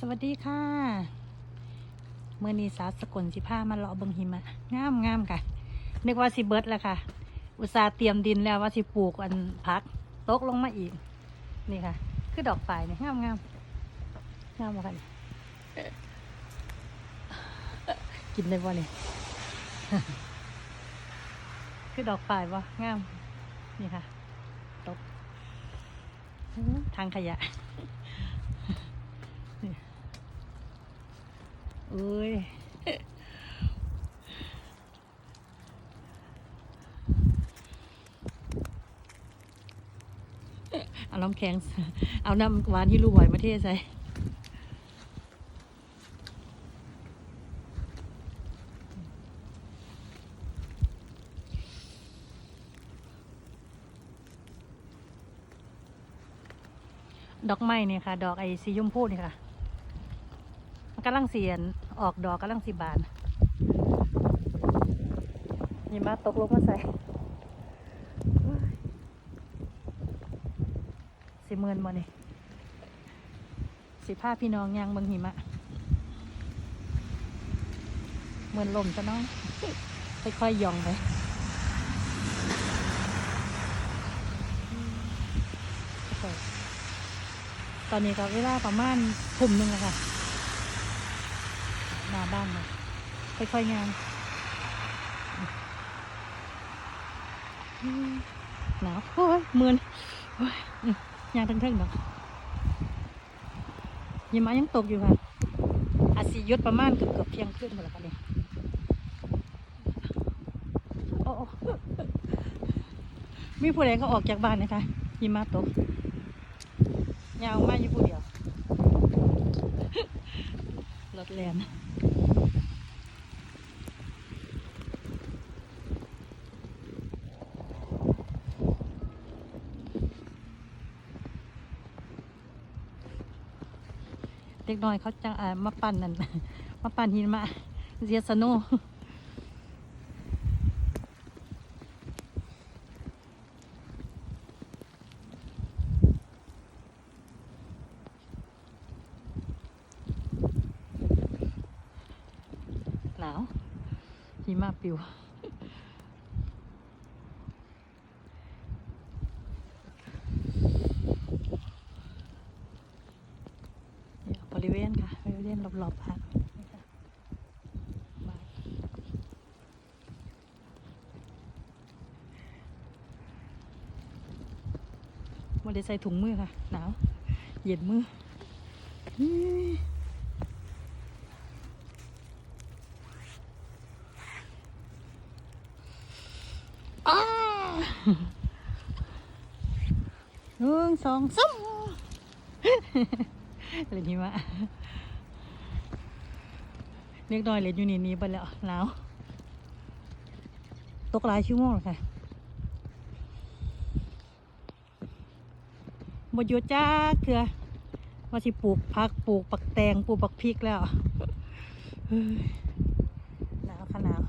สวัสดีค่ะเมื่อนี้สาวสกลสิผ้ามาเลาะเบิงหิมะงามงามค่ะนึกว่าสิเบิร์ดแล้วค่ะ อุตสาห์เตรียมดินแล้วว่าสิปลูกอันพักตกลงมาอีก นี่ค่ะ คือดอกฝายเนี่ยงามงามงามมาค่ะนี่กินได้บ่เนี่ยคือดอกฝายบ่งาม นี่ค่ะ ตกทางขยะ เอ้ยเอาน้ำแข็ง เอาน้ำหวานที่ลูกไหวมาเทใส่ดอกไม้เนี่ยค่ะ ดอกไอ้สีชมพูนี่ค่ะ กำลังเสียนออกดอกกำลังสีบานหิมะตกลงมาใส่สิเมินมานี่สิผ้าพี่น้องยางบิงหิมะเหมือนลมจะน้องค่อยๆย่องไปตอนนี้ก็เวลาประมาณทุ่มหนึ่งแล้วค่ะ หน้าบ้านมาค่อยๆงานหนาวโอ้ยมือนโอ้ยอยางทั้งๆเนาะหิมะยังตกอยู่ค่ะอาจสิยุดประมาณเกือบเกือบเที่ยงคืนหมดแล้วค่ะเนี่ยโอ้มีผู้ใดก็ออกจากบ้านนะคะหิมะตกยาวมาอยู่ผู้เดียวรถแลน เด็กน้อยเขาจะอ่ามาปั่นนั่น มาปั่นหินมาเซียสโนหนาวหิมะปิว เนี่ยบ ริเวณค่ะบริเวณรอบๆค่ะนี่ค่ะบ้านไม่ได้ใส่ถุงมือค่ะ หนาว เย็นมืออื้ออ้าหนึ่งสองสาม เล่นหิมะเล็กน้อยเล่นอยู่นี่นี้ไปแล้วหนาวตกหลายชั่วโมงแล้วค่ะบหยุดจ้าเกลือว่าสิปลูกผักปลูกปักแตงปลูกปักพริกแล้วหนาวค่ะหนาว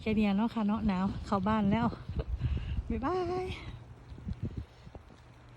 แค่เนี้ยเนาะค่ะเนาะหนาวเข้าบ้านแล้วบ๊ายบาย